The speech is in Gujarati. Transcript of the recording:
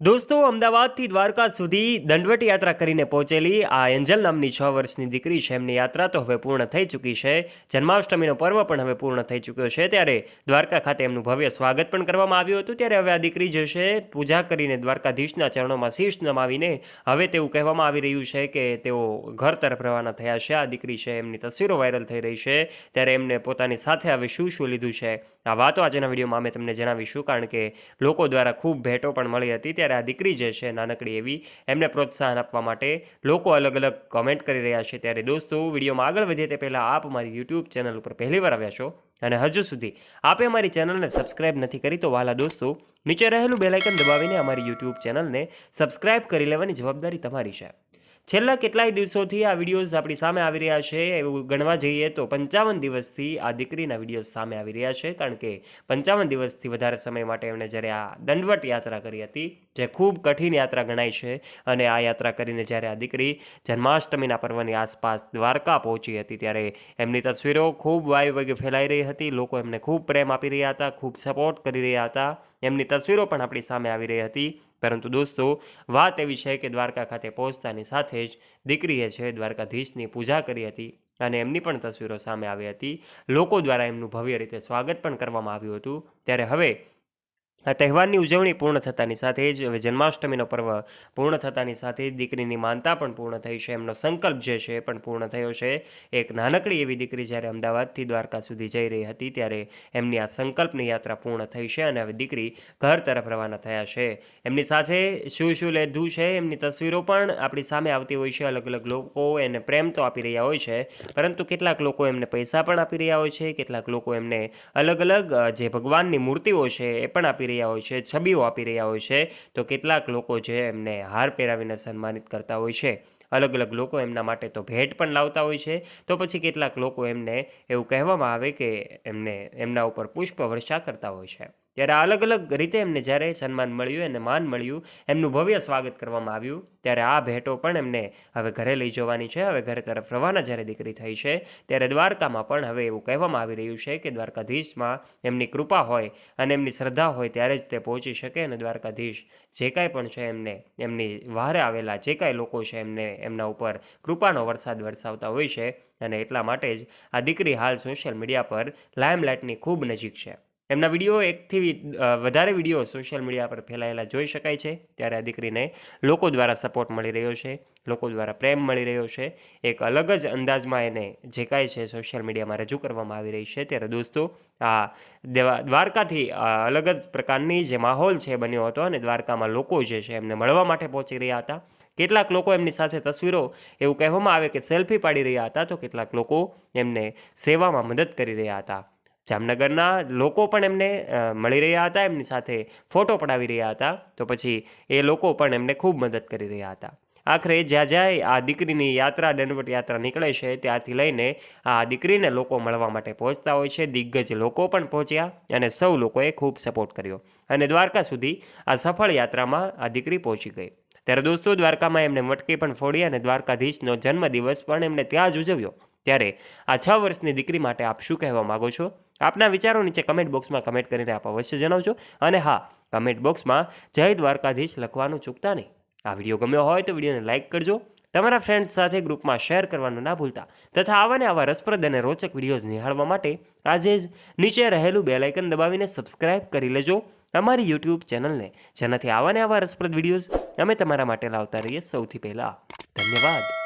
દોસ્તો, અમદાવાદથી દ્વારકા સુધી દંડવટ યાત્રા કરીને પહોંચેલી આ એન્જલ નામની છ વર્ષની દીકરી છે. એમની યાત્રા તો હવે પૂર્ણ થઈ ચૂકી છે. જન્માષ્ટમીનો પર્વ પણ હવે પૂર્ણ થઈ ચૂક્યો છે. ત્યારે દ્વારકા ખાતે એમનું ભવ્ય સ્વાગત પણ કરવામાં આવ્યું હતું. ત્યારે હવે આ દીકરી જે છે, પૂજા કરીને દ્વારકાધીશના ચરણોમાં શીશ નમાવીને હવે તેવું કહેવામાં આવી રહ્યું છે કે તેઓ ઘર તરફ રવાના થયા છે. આ દીકરી છે, એમની તસવીરો વાયરલ થઈ રહી છે. ત્યારે એમને પોતાની સાથે હવે શું શું લીધું છે? આ વાતો આજના વિડીયોમાં અમે તમને જણાવીશું, કારણ કે લોકો દ્વારા ખૂબ ભેટો પણ મળી હતી. ત્યારે આ દીકરી જે છે, નાનકડી એવી, એમને પ્રોત્સાહન આપવા માટે લોકો અલગ અલગ કમેન્ટ કરી રહ્યા છે. ત્યારે દોસ્તો, વિડીયોમાં આગળ વધીએ તે પહેલાં આપ મારી યુટ્યુબ ચેનલ ઉપર પહેલીવાર આવ્યા છો અને હજુ સુધી આપે અમારી ચેનલને સબસ્ક્રાઇબ નથી કરી, તો વાલા દોસ્તો, નીચે રહેલું બેલાઇકન દબાવીને અમારી યુટ્યુબ ચેનલને સબસ્ક્રાઇબ કરી લેવાની જવાબદારી તમારી છે. છેલ્લા કેટલાય દિવસોથી આ વિડીયોઝ આપણી સામે આવી રહ્યા છે. એવું ગણવા જઈએ તો પંચાવન દિવસથી આ દીકરીના વિડીયોઝ સામે આવી રહ્યા છે, કારણ કે પંચાવન દિવસથી વધારે સમય માટે એમણે જ્યારે આ દંડવટ યાત્રા કરી હતી, જે ખૂબ કઠિન યાત્રા ગણાય છે, અને આ યાત્રા કરીને જ્યારે આ દીકરી જન્માષ્ટમીના પર્વની આસપાસ દ્વારકા પહોંચી હતી, ત્યારે એમની તસવીરો ખૂબ વાયુ વેગે ફેલાઈ રહી હતી, લોકો એમને ખૂબ પ્રેમ આપી રહ્યા હતા, ખૂબ સપોર્ટ કરી રહ્યા હતા. એમની તસવીરો પણ આપણી સામે આવી રહી હતી. પરંતુ દોસ્તો, વાત એવી છે કે દ્વારકા ખાતે પહોંચતાની સાથે જ દીકરીએ છે દ્વારકાધીશની પૂજા કરી હતી અને એમની પણ તસવીરો સામે આવી હતી, લોકો દ્વારા એમનું ભવ્ય રીતે સ્વાગત પણ કરવામાં આવ્યું હતું. ત્યારે હવે આ તહેવારની ઉજવણી પૂર્ણ થતાની સાથે જ, હવે જન્માષ્ટમીનો પર્વ પૂર્ણ થતાની સાથે જ દીકરીની માનતા પણ પૂર્ણ થઈ છે, એમનો સંકલ્પ જે છે એ પણ પૂર્ણ થયો છે. એક નાનકડી એવી દીકરી જ્યારે અમદાવાદથી દ્વારકા સુધી જઈ રહી હતી, ત્યારે એમની આ સંકલ્પની યાત્રા પૂર્ણ થઈ છે અને હવે દીકરી ઘર તરફ રવાના થયા છે. એમની સાથે શું શું લીધું છે એમની તસવીરો પણ આપણી સામે આવતી હોય છે. અલગ અલગ લોકો એને પ્રેમ તો આપી રહ્યા હોય છે, પરંતુ કેટલાક લોકો એમને પૈસા પણ આપી રહ્યા હોય છે, કેટલાક લોકો એમને અલગ અલગ જે ભગવાનની મૂર્તિઓ છે એ પણ આપી રહ્યા હોય છે, છબીઓ આપી રહ્યા હોય છે, તો કેટલાક લોકો જે એમને હાર પહેરાવીને સન્માનિત કરતા હોય છે. અલગ અલગ લોકો એમના માટે તો ભેટ પણ લાવતા હોય છે. તો પછી કેટલાક લોકો એમને એવું કહેવામાં આવે કે એમને એમના ઉપર પુષ્પ વર્ષા કરતા હોય છે. ત્યારે અલગ અલગ રીતે એમને જ્યારે સન્માન મળ્યું, એને માન મળ્યું, એમનું ભવ્ય સ્વાગત કરવામાં આવ્યું. ત્યારે આ ભેટો પણ એમને હવે ઘરે લઈ જવાની છે. હવે ઘરે તરફ રવાના જ્યારે દીકરી થઈ છે, ત્યારે દ્વારકામાં પણ હવે એવું કહેવામાં આવી રહ્યું છે કે દ્વારકાધીશમાં એમની કૃપા હોય અને એમની શ્રદ્ધા હોય ત્યારે જ તે પહોંચી શકે અને દ્વારકાધીશ જે કાંઈ પણ છે એમને, એમની વહારે આવેલા જે કાંઈ લોકો છે એમને, એમના ઉપર કૃપાનો વરસાદ વરસાવતા હોય છે. અને એટલા માટે જ આ દીકરી હાલ સોશિયલ મીડિયા પર લાઇમલાઇટની ખૂબ નજીક છે. એમના વીડિયો એકથી વધારે વીડિયો સોશિયલ મીડિયા પર ફેલાયેલા જોઈ શકાય છે. ત્યારે આ દીકરીને લોકો દ્વારા સપોર્ટ મળી રહ્યો છે, લોકો દ્વારા પ્રેમ મળી રહ્યો છે. એક અલગ જ અંદાજમાં એને જે કાંઈ છે સોશિયલ મીડિયામાં રજૂ કરવામાં આવી રહી છે. ત્યારે દોસ્તો, આ દેવા, દ્વારકાથી અલગ જ પ્રકારની જે માહોલ છે બન્યો હતો અને દ્વારકામાં લોકો જે છે એમને મળવા માટે પહોંચી રહ્યા હતા. કેટલાક લોકો એમની સાથે તસવીરો એવું કહેવામાં આવે કે સેલ્ફી પાડી રહ્યા હતા તો કેટલાક લોકો એમને સેવામાં મદદ કરી રહ્યા હતા. જામનગરના લોકો પણ એમને મળી રહ્યા હતા, એમની સાથે ફોટો પડાવી રહ્યા હતા. તો પછી એ લોકો પણ એમને ખૂબ મદદ કરી રહ્યા હતા. આખરે જ્યાં જ્યાં આ દીકરીની યાત્રા, દંડવટ યાત્રા નીકળે છે, ત્યાંથી લઈને આ દીકરીને લોકો મળવા માટે પહોંચતા હોય છે. દિગ્ગજ લોકો પણ પહોંચ્યા અને સૌ લોકોએ ખૂબ સપોર્ટ કર્યો. અને દ્વારકા સુધી આ સફળ યાત્રામાં આ દીકરી પહોંચી ગઈ. ત્યારે દોસ્તો, દ્વારકામાં એમને મટકી પણ ફોડી અને દ્વારકાધીશનો જન્મદિવસ પણ એમને ત્યાં જ ઉજવ્યો. ત્યારે આ છ વર્ષની દીકરી માટે આપ શું કહેવા માગો છો? આપના વિચારો નીચે કમેન્ટ બોક્સમાં કમેન્ટ કરીને આપ અવશ્ય જણાવજો. અને હા કમેન્ટ બોક્સમાં જય દ્વારકાધીશ લખવાનું ચૂકતા નહીં. આ વીડિયો ગમ્યો હોય તો વિડીયોને લાઇક કરજો. તમારા ફ્રેન્ડ્સ સાથે ગ્રુપમાં શેર કરવાનું ના ભૂલતા. તથા આવા ને આવા રસપ્રદ અને રોચક વિડીયોઝ નિહાળવા માટે આજે જ નીચે રહેલું બેલાઇકન દબાવીને સબસ્ક્રાઇબ કરી લેજો. અમારી યુટ્યુબ ચેનલને જેનાથી આવા ને આવા રસપ્રદ વિડીયોઝ અમે તમારા માટે લાવતા રહીએ સૌથી પહેલાં. ધન્યવાદ.